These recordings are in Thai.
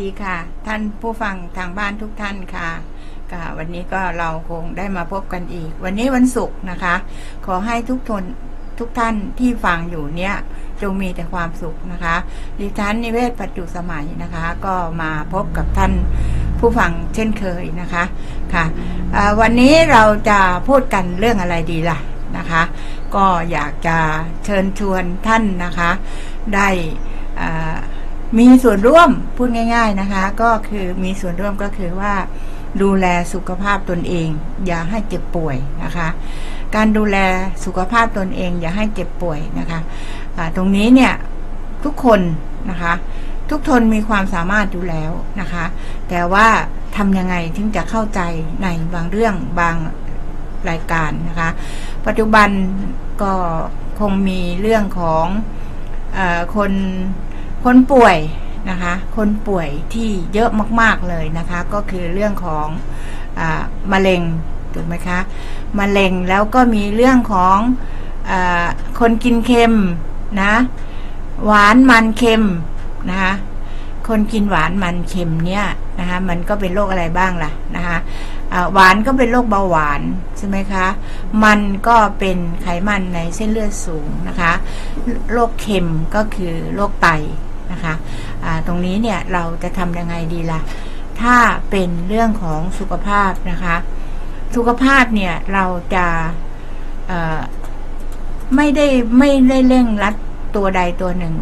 ดีค่ะ ท่านผู้ฟังทางบ้านทุกท่านค่ะก็วันนี้ก็เราคงได้มาพบกันอีก วันนี้วันศุกร์นะคะ ขอให้ทุกทนทุกท่านที่ฟังอยู่เนี่ยจงมีแต่ความสุขนะคะดิฉันนิเวศปัจจุสมัยนะคะ ก็มาพบกับท่านผู้ฟังเช่นเคยนะคะค่ะวันนี้เราจะพูดกันเรื่องอะไรดีล่ะนะคะ ก็อยากจะเชิญชวนท่านนะคะ ได้อ่า มีส่วนร่วมพูดง่าย ๆนะคะ ก็คือมีส่วนร่วมก็คือว่า ดูแลสุขภาพตนเอง อย่าให้เจ็บป่วยนะคะ การดูแลสุขภาพตนเอง อย่าให้เจ็บป่วยนะคะอ่าตรงนี้เนี่ยทุกคนนะคะ ทุกทนมีความสามารถอยู่แล้วนะคะ แต่ว่าทำยังไงถึงจะเข้าใจในบางเรื่องบางรายการนะคะ ปัจจุบันก็คงมีเรื่องของอคน คนป่วยนะคะ คนป่วยที่เยอะมากๆเลยนะคะ ก็คือเรื่องของอมะเร็งถูกไหมคะมะเร็งแล้วก็มีเรื่องของอคนกินเค็มนะหวานมันเค็มนะคะคนกินหวานมันเค็มเนี่ยนะคะมันก็เป็นโรคอะไรบ้างล่ะนะคะหวานก็เป็นโรคเบาหวานใช่ไหมคะ มันก็เป็นไขมันในเส้นเลือดสูงนะคะ โรคเค็มก็คือโรคไต นะคะอ่าตรงนี้เนี่ยเราจะทำยังไงดีล่ะ ถ้าเป็นเรื่องของสุขภาพนะคะ สุขภาพเนี่ยเราจะไม่ได้ไม่ได้เร่งรัดตัวใดตัวหนึ่ง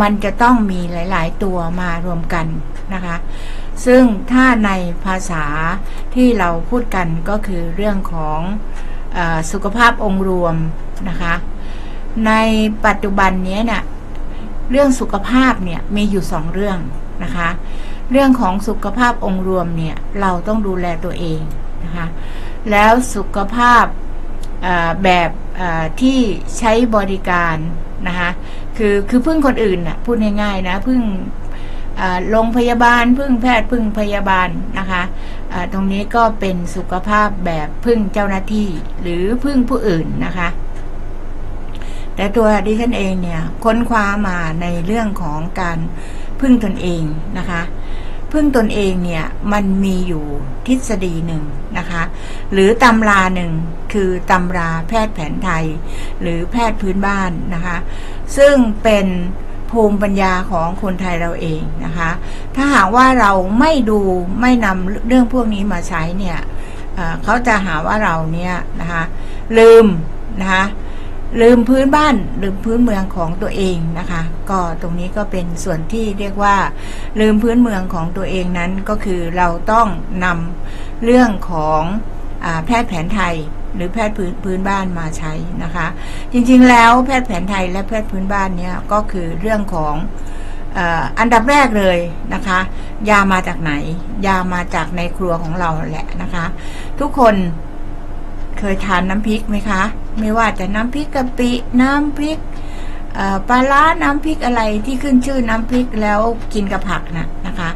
มันจะต้องมีหลาย ๆ ตัวมารวมกันนะคะ ซึ่งถ้าในภาษาที่เราพูดกันก็คือเรื่องของออสุขภาพองค์รวมนะคะ ในปัจจุบันนี้เนี่ย เรื่องสุขภาพเนี่ยมีอยู่สองเรื่องนะคะ เรื่องของสุขภาพองค์รวมเนี่ยเราต้องดูแลตัวเองนะคะ แล้วสุขภาพแบบที่ใช้บริการนะคะคือคือพึ่งคนอื่นน่ะพูดง่ายๆนะพึ่งโรงพยาบาล พึ่งแพทย์พึ่งพยาบาลนะคะเอ่อตรงนี้ก็เป็นสุขภาพแบบพึ่งเจ้าหน้าที่ หรือพึ่งผู้อื่นนะคะ แต่ตัวดิฉันเองเนี่ยค้นคว้ามาในเรื่องของการพึ่งตนเองนะคะ พึ่งตนเองเนี่ยมันมีอยู่ทฤษฎีหนึ่งนะคะ หรือตำราหนึ่งคือตำราแพทย์แผนไทย หรือแพทย์พื้นบ้านนะคะ ซึ่งเป็นภูมิปัญญาของคนไทยเราเองนะคะ ถ้าหากว่าเราไม่ดูไม่นำเรื่องพวกนี้มาใช้เนี่ยเขาจะหาว่าเราเนี่ยนะคะลืมนะคะ ลืมพื้นบ้านลืมพื้นเมืองของตัวเองนะคะ ก็ตรงนี้ก็เป็นส่วนที่เรียกว่า ลืมพื้นเมืองของตัวเองนั้นก็คือเราต้องนำเรื่องของอแพทย์แผนไทยหรือแพทย์พื้นพื้นบ้านมาใช้นะคะ จริงๆแล้วแพทย์แผนไทยและแพทย์พื้นบ้านเนี่ยก็คือเรื่องของอันดับแรกเลยนะคะ ยามาจากไหน ยามาจากในครัวของเราแหละนะคะ ทุกคน เคยทานน้ำพริกไหมคะ ไม่ว่าจะน้ำพริกกะปิ น้ำพริกปลาร้าน้ำพริกอะไรที่ขึ้นชื่อน้ำพริกแล้วกินกับผักนะนะคะ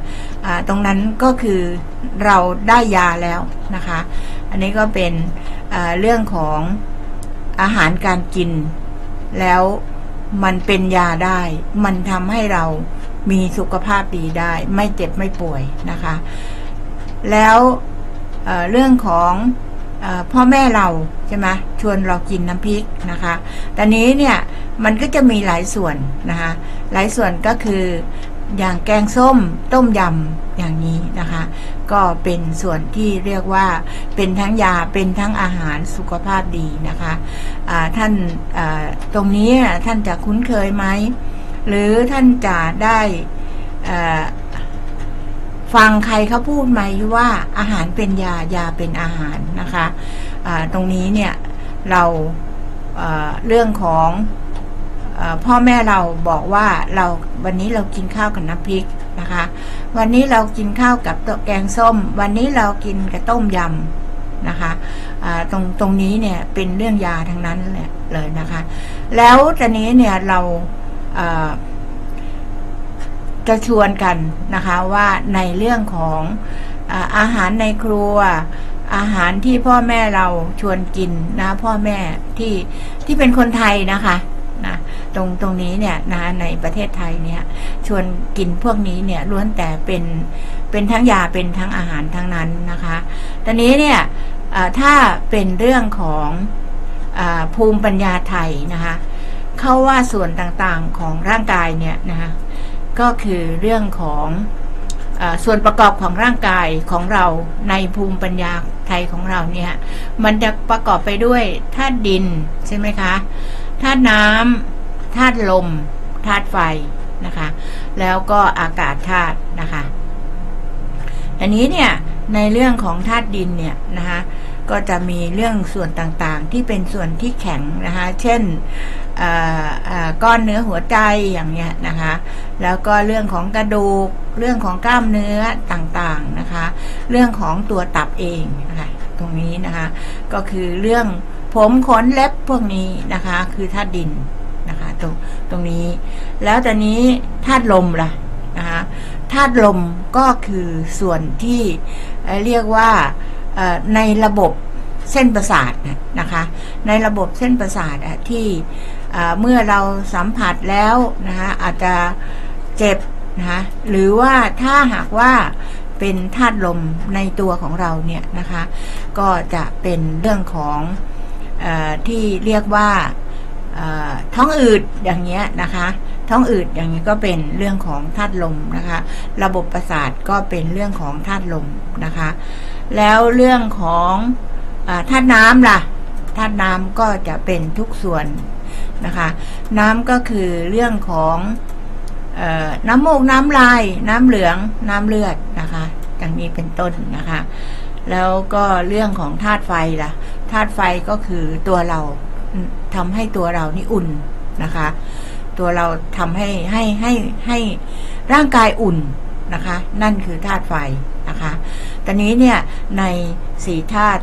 ตรงนั้นก็คือเราได้ยาแล้วนะคะ อันนี้ก็เป็นเรื่องของอาหารการกิน แล้วมันเป็นยาได้ มันทำให้เรามีสุขภาพดีได้ ไม่เจ็บไม่ป่วยนะคะ แล้วเเรื่องของ พ่อแม่เราใช่ไหมชวนเรากินน้ำพริกนะคะแต่นี้เนี่ยมันก็จะมีหลายส่วนนะคะหลายส่วนก็คืออย่างแกงส้มต้มยำอย่างนี้นะคะ ก็เป็นส่วนที่เรียกว่าเป็นทั้งยาเป็นทั้งอาหารสุขภาพดีนะคะะท่านตรงนี้ท่านจะคุ้นเคยไหมหรือท่านจะได้ ฟังใครเขาพูดไหมว่าอาหารเป็นยายาเป็นอาหารนะคะะตรงนี้เนี่ยเราเเรื่องของออพ่อแม่เราบอกว่าเราวันนี้เรากินข้าวกับน้ำพริกนะคะ วันนี้เรากินข้าวกับแกงส้ม วันนี้เรากินกับต้มยำนะคะะตรงตรงนี้เนี่ยเป็นเรื่องยาทั้งนั้นเลยนะคะ แล้วตอนนี้เนี่ยเราเจะชวนกันนะคะว่าในเรื่องของอาหารในครัว อาหารที่พ่อแม่เราชวนกินนะพ่อแม่ที่ที่เป็นคนไทยนะคะนะตรงตรงนี้เนี่ยนะในประเทศไทยเนี่ยชวนกินพวกนี้เนี่ยล้วนแต่เป็นเป็นทั้งยาเป็นทั้งอาหารทั้งนั้นนะคะตอนนี้เนี่ยถ้าเป็นเรื่องของอภูมิปัญญาไทยนะคะเข้าว่าส่วนต่างๆของร่างกายเนี่ยนะคะ ก็คือเรื่องของอส่วนประกอบของร่างกายของเราในภูมิปัญญาไทยของเราเนี่ย มันจะประกอบไปด้วยธาตุดินใช่ไหมคะธาตุน้ำธาตุลมธาตุไฟนะคะ แล้วก็อากาศธาตุนะคะอันนี้เนี่ย ในเรื่องของธาตุดินเนี่ยนะคะก็จะมีเรื่องส่วนต่างๆ ที่เป็นส่วนที่แข็งนะคะ เช่นก้อนเนื้อหัวใจอย่างเนี้ยนะคะ แล้วก็เรื่องของกระดูก เรื่องของกล้ามเนื้อต่างๆนะคะ เรื่องของตัวตับเองนะคะตรงนี้นะคะ ก็คือเรื่องผมขนเล็บพวกนี้นะคะ คือธาตุดินนะคะ ตรงตรงนี้ แล้วตอนนี้ธาตุลมล่ะ นะคะธาตุลมก็คือส่วนที่เรียกว่าในระบบเส้นประสาทนะคะ ในระบบเส้นประสาทที่เอ่อเมื่อเราสัมผัสแล้วนะคะอาจจะเจ็บนะคะหรือว่าถ้าหากว่าเป็นธาตุลมในตัวของเราเนี่ยนะคะ ก็จะเป็นเรื่องของอที่เรียกว่า ท้องอืดอย่างเงี้ยนะคะ ท้องอืดอย่างนี้ก็เป็นเรื่องของธาตุลมนะคะ ระบบประสาทก็เป็นเรื่องของธาตุลมนะคะ แล้วเรื่องของธาตุน้ำล่ะธาตุน้ำก็จะเป็นทุกส่วนนะคะ น้ำก็คือเรื่องของออน้ำมูกน้ำลาย น้ำเหลืองน้ำเลือดนะคะอย่างนี้เป็นต้นนะคะ แล้วก็เรื่องของธาตุไฟล่ะธาตุไฟก็คือตัวเรา ทำให้ตัวเรานี่อุ่นนะคะ ตัวเราทำให้ให้ให้ให้ร่างกายอุ่นนะคะ นั่นคือธาตุไฟนะคะตอนนี้เนี่ยในสี่ธาตุ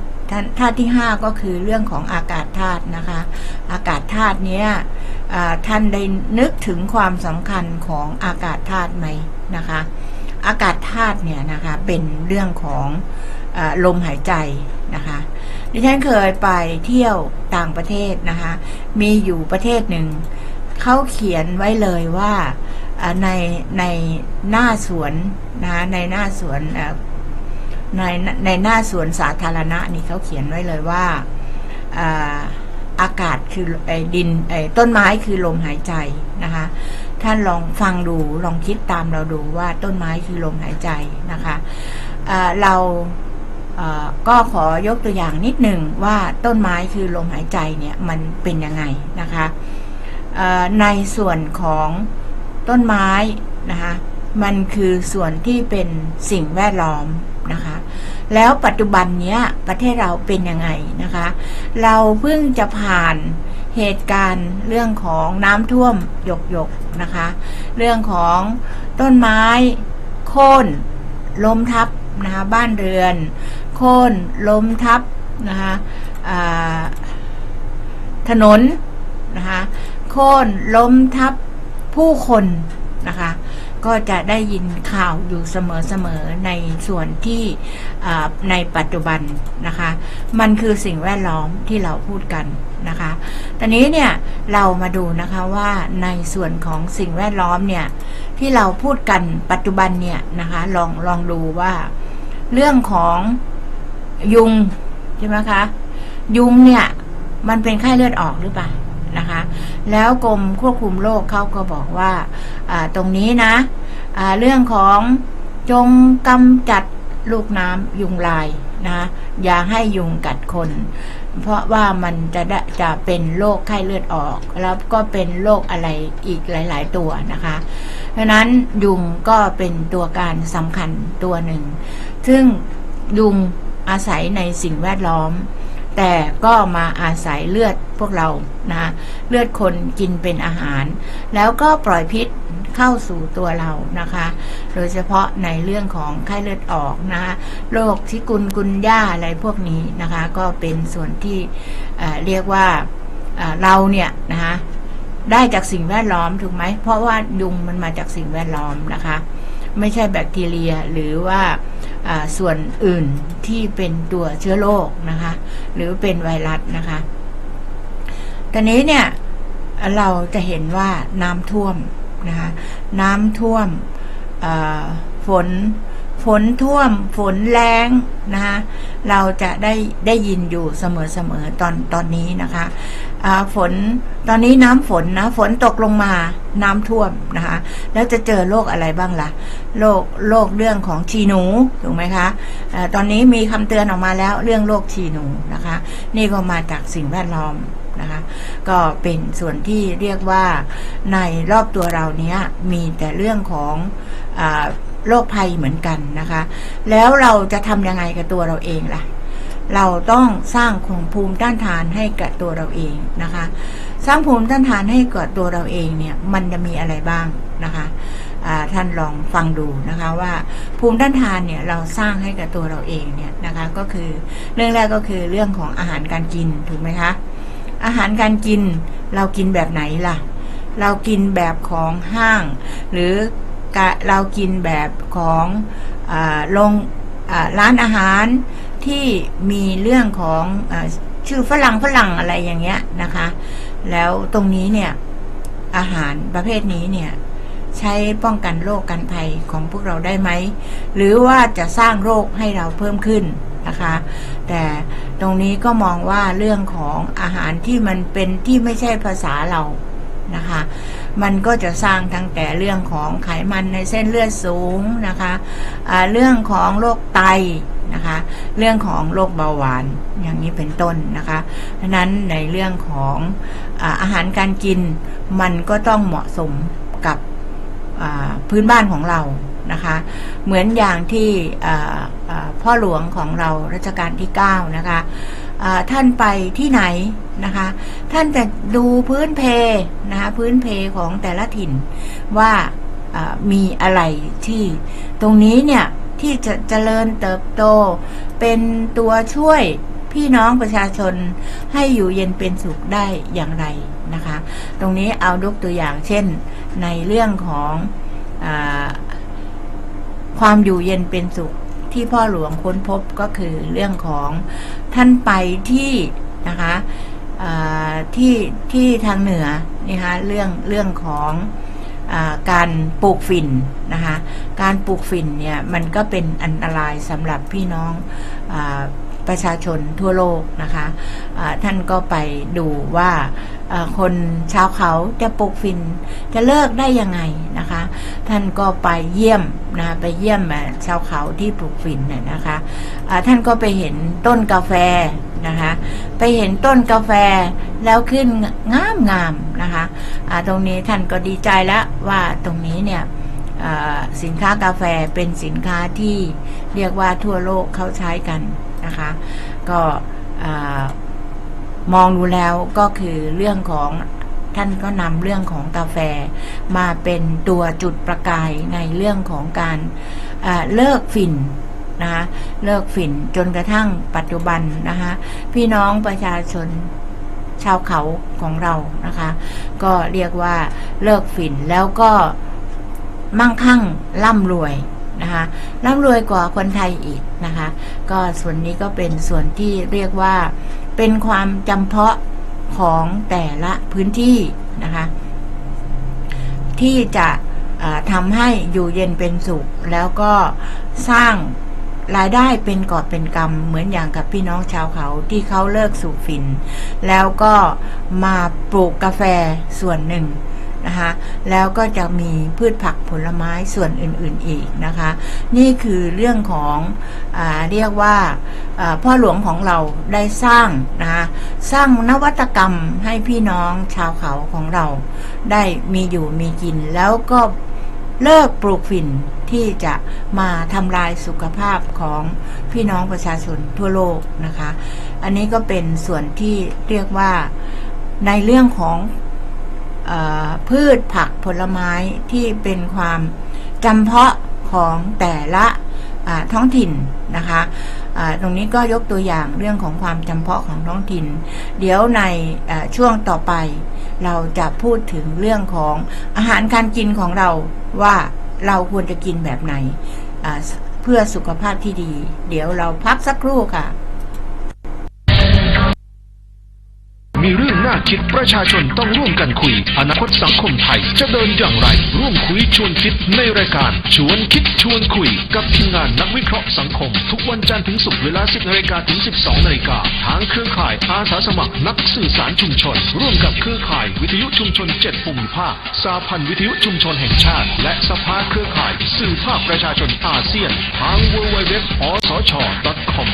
ธาตุที่ห้าก็คือเรื่องของอากาศธาตุนะคะ อากาศธาตุเนี้ยท่านได้นึกถึงความสำคัญของอากาศธาตุไหมนะคะ อากาศธาตุเนี่ยนะคะเป็นเรื่องของอลมหายใจนะคะ ดิฉันเคยไปเที่ยวต่างประเทศนะคะ มีอยู่ประเทศหนึ่ง เขาเขียนไว้เลยว่าในในหน้าสวนนะคะในหน้าสวนในในหน้าสวนสาธารณะนี่เขาเขียนไว้เลยว่าอากาศคือไอ้ดินไอ้ต้นไม้คือลมหายใจนะคะ ท่านลองฟังดูลองคิดตามเราดูว่าต้นไม้คือลมหายใจนะคะเรา ก็ขอยกตัวอย่างนิดหนึ่งว่าต้นไม้คือลมหายใจเนี่ยมันเป็นยังไงนะคะในส่วนของต้นไม้นะคะมันคือส่วนที่เป็นสิ่งแวดล้อมนะคะแล้วปัจจุบันเนี้ยประเทศเราเป็นยังไงนะคะ เราเพิ่งจะผ่านเหตุการณ์เรื่องของน้ำท่วมหยกหยกนะคะ เรื่องของต้นไม้โค่นล้มทับนะคะบ้านเรือน โค่นล้มทับนะคะถนนนะคะโค่นล้มทับผู้คนนะคะก็จะได้ยินข่าวอยู่เสมอๆในส่วนที่ในปัจจุบันนะคะ มันคือสิ่งแวดล้อมที่เราพูดกันนะคะ ตอนนี้เนี่ยเรามาดูนะคะว่าในส่วนของสิ่งแวดล้อมเนี่ยที่เราพูดกันปัจจุบันเนี่ยนะคะลองลองดูว่าเรื่องของ ยุงใช่ไหมคะ ยุงเนี่ย มันเป็นไข้เลือดออกหรือเปล่านะคะ แล้วกรมควบคุมโรคเขาก็บอกว่าตรงนี้นะอ่าเรื่องของจงกำจัดลูกน้ำยุงลายนะอย่าให้ยุงกัดคน เพราะว่ามันจะได้จะเป็นโรคไข้เลือดออก แล้วก็เป็นโรคอะไรอีกหลาย ๆ ตัวนะคะเพราะนั้นยุงก็เป็นตัวการสำคัญตัวหนึ่ง ซึ่งยุง อาศัยในสิ่งแวดล้อม แต่ก็มาอาศัยเลือดพวกเรานะเลือดคนกินเป็นอาหาร แล้วก็ปล่อยพิษเข้าสู่ตัวเรานะคะ โดยเฉพาะในเรื่องของไข้เลือดออกนะคะโรคที่กุนกุนย่าอะไรพวกนี้นะคะ ก็เป็นส่วนที่เเรียกว่าเเราเนี่ยนะคะได้จากสิ่งแวดล้อมถูกไหม เพราะว่ายุงมันมาจากสิ่งแวดล้อมนะคะ ไม่ใช่แบคทีเรียหรือว่าอ่า ส่วนอื่นที่เป็นตัวเชื้อโรคนะคะ หรือเป็นไวรัสนะคะ ตอนนี้เนี่ยเราจะเห็นว่าน้ำท่วมนะคะ น้ำท่วมฝน ฝนท่วมฝนแรงนะคะเราจะได้ได้ยินอยู่เสมอๆตอนตอนนี้นะคะฝนตอนนี้น้ำฝนนะฝนตกลงมาน้ำท่วมนะคะ แล้วจะเจอโรคอะไรบ้างล่ะโรคโรคเรื่องของชีหนูถูกไหมคะอาตอนนี้มีคำเตือนออกมาแล้วเรื่องโรคชีหนูนะคะ นี่ก็มาจากสิ่งแวดล้อมนะคะก็เป็นส่วนที่เรียกว่าในรอบตัวเราเนี้ยมีแต่เรื่องของอ โรคภัยเหมือนกันนะคะ แล้วเราจะทำยังไงกับตัวเราเองล่ะ เราต้องสร้างของภูมิต้านทานให้กับตัวเราเองนะคะ สร้างภูมิต้านทานให้กับตัวเราเองเนี่ยมันจะมีอะไรบ้างนะคะท่านลองฟังดูนะคะว่าภูมิต้านทานเนี่ยเราสร้างให้กับตัวเราเองเนี่ยนะคะก็คือเรื่องแรกก็คือเรื่องของอาหารการกินถูกไหมคะอาหารการกินเรากินแบบไหนล่ะ เรากินแบบของห้าง หรือ เรากินแบบของอาโรงร้านอาหารที่มีเรื่องของอชื่อฝรั่งฝรั่งอะไรอย่างเงี้ยนะคะ แล้วตรงนี้เนี่ยอาหารประเภทนี้เนี่ยใช้ป้องกันโรคกันภัยของพวกเราได้ไหม หรือว่าจะสร้างโรคให้เราเพิ่มขึ้นนะคะ แต่ตรงนี้ก็มองว่าเรื่องของอาหารที่มันเป็นที่ไม่ใช่ภาษาเรา นะคะ มันก็จะสร้างตั้งแต่เรื่องของไขมันในเส้นเลือดสูงนะคะอ่าเรื่องของโรคไตนะคะ เรื่องของโรคเบาหวานอย่างนี้เป็นต้นนะคะดังนั้นในเรื่องของอาอาหารการกินมันก็ต้องเหมาะสมกับพื้นบ้านของเรานะคะ เหมือนอย่างที่พ่อหลวงของเรารัชกาลที่ 9 นะคะ ท่านไปที่ไหนนะคะ ท่านจะดูพื้นเพนะคะพื้นเพของแต่ละถิ่นว่ามีอะไรที่ตรงนี้เนี่ยที่จะเจริญเติบโต เป็นตัวช่วยพี่น้องประชาชนให้อยู่เย็นเป็นสุขได้อย่างไรนะคะ ตรงนี้เอายกตัวอย่างเช่นในเรื่องของอความอยู่เย็นเป็นสุข ที่พ่อหลวงค้นพบก็คือเรื่องของท่านไปที่นะคะที่ที่ทางเหนือนะคะเรื่องเรื่องของ การปลูกฝิ่นนะคะการปลูกฝิ่นเนี่ยมันก็เป็นอันตรายสำหรับพี่น้องอประชาชนทั่วโลกนะคะะท่านก็ไปดูว่าคนชาวเขาจะปลูกฝิ่นจะเลิกได้ยังไงนะคะ ท่านก็ไปเยี่ยมนะไปเยี่ยมชาวเขาที่ปลูกฝิ่นน่ยนะคะะท่านก็ไปเห็นต้นกาแฟ นะคะ ไปเห็นต้นกาแฟแล้วขึ้นงามงามนะคะะตรงนี้ท่านก็ดีใจแล้วว่าตรงนี้เนี่ยสินค้ากาแฟเป็นสินค้าที่เรียกว่าทั่วโลกเขาใช้กันนะคะ ก็มองดูแล้วก็คือเรื่องของท่านก็นำเรื่องของกาแฟมาเป็นตัวจุดประกายในเรื่องของการเลิกฝิ่น นะคะเลิกฝิ่นจนกระทั่งปัจจุบันนะคะพี่น้องประชาชนชาวเขาของเรานะคะ ก็เรียกว่าเลิกฝิ่นแล้วก็มั่งคั่งร่ำรวยนะคะร่ำรวยกว่าคนไทยอีกนะคะ ก็ส่วนนี้ก็เป็นส่วนที่เรียกว่าเป็นความจำเพาะของแต่ละพื้นที่นะคะ ที่จะทำให้อยู่เย็นเป็นสุข แล้วก็สร้าง รายได้เป็นกอบเป็นกำเหมือนอย่างกับพี่น้องชาวเขาที่เขาเลิกสูบฝิ่น แล้วก็มาปลูกกาแฟส่วนหนึ่งนะคะแล้วก็จะมีพืชผักผลไม้ส่วนอื่นๆอีกนะคะ นี่คือเรื่องของอเรียกว่าพ่อหลวงของเราได้สร้างนะคะสร้างนวัตกรรมให้พี่น้องชาวเขาของเรา ได้มีอยู่มีกินแล้วก็ เลิกปลูกฝิ่นที่จะมาทำลายสุขภาพของพี่น้องประชาชนทั่วโลกนะคะ อันนี้ก็เป็นส่วนที่เรียกว่าในเรื่องของพืชผักผลไม้ที่เป็นความจำเพาะของแต่ละท้องถิ่นนะคะ ตรงนี้ก็ยกตัวอย่างเรื่องของความจำเพาะของท้องถิ่น เดี๋ยวในช่วงต่อไป เราจะพูดถึงเรื่องของอาหารการกินของเราว่าเราควรจะกินแบบไหนเพื่อสุขภาพที่ดี เดี๋ยวเราพักสักครู่ค่ะ มีเรื่องน่าคิดประชาชนต้องร่วมกันคุย อนาคตสังคมไทย จะเดินอย่างไร ร่วมคุยชวนคิดในรายการ ชวนคิดชวนคุย กับทีมงานนักวิเคราะห์สังคม ทุกวันจันทร์ถึงศุกร์เวลา 10นาฬิกาถึง 12นาฬิกาทางเครือข่ายอาสาสมัครนักสื่อสารชุมชน ร่วมกับเครือข่ายวิทยุชุมชน7ภูมิภาคสาพันธ์วิทยุชุมชนแห่งชาติ และสภาเครือข่าย สื่อภาคประชาชนอาเซียนทาง www.osch.com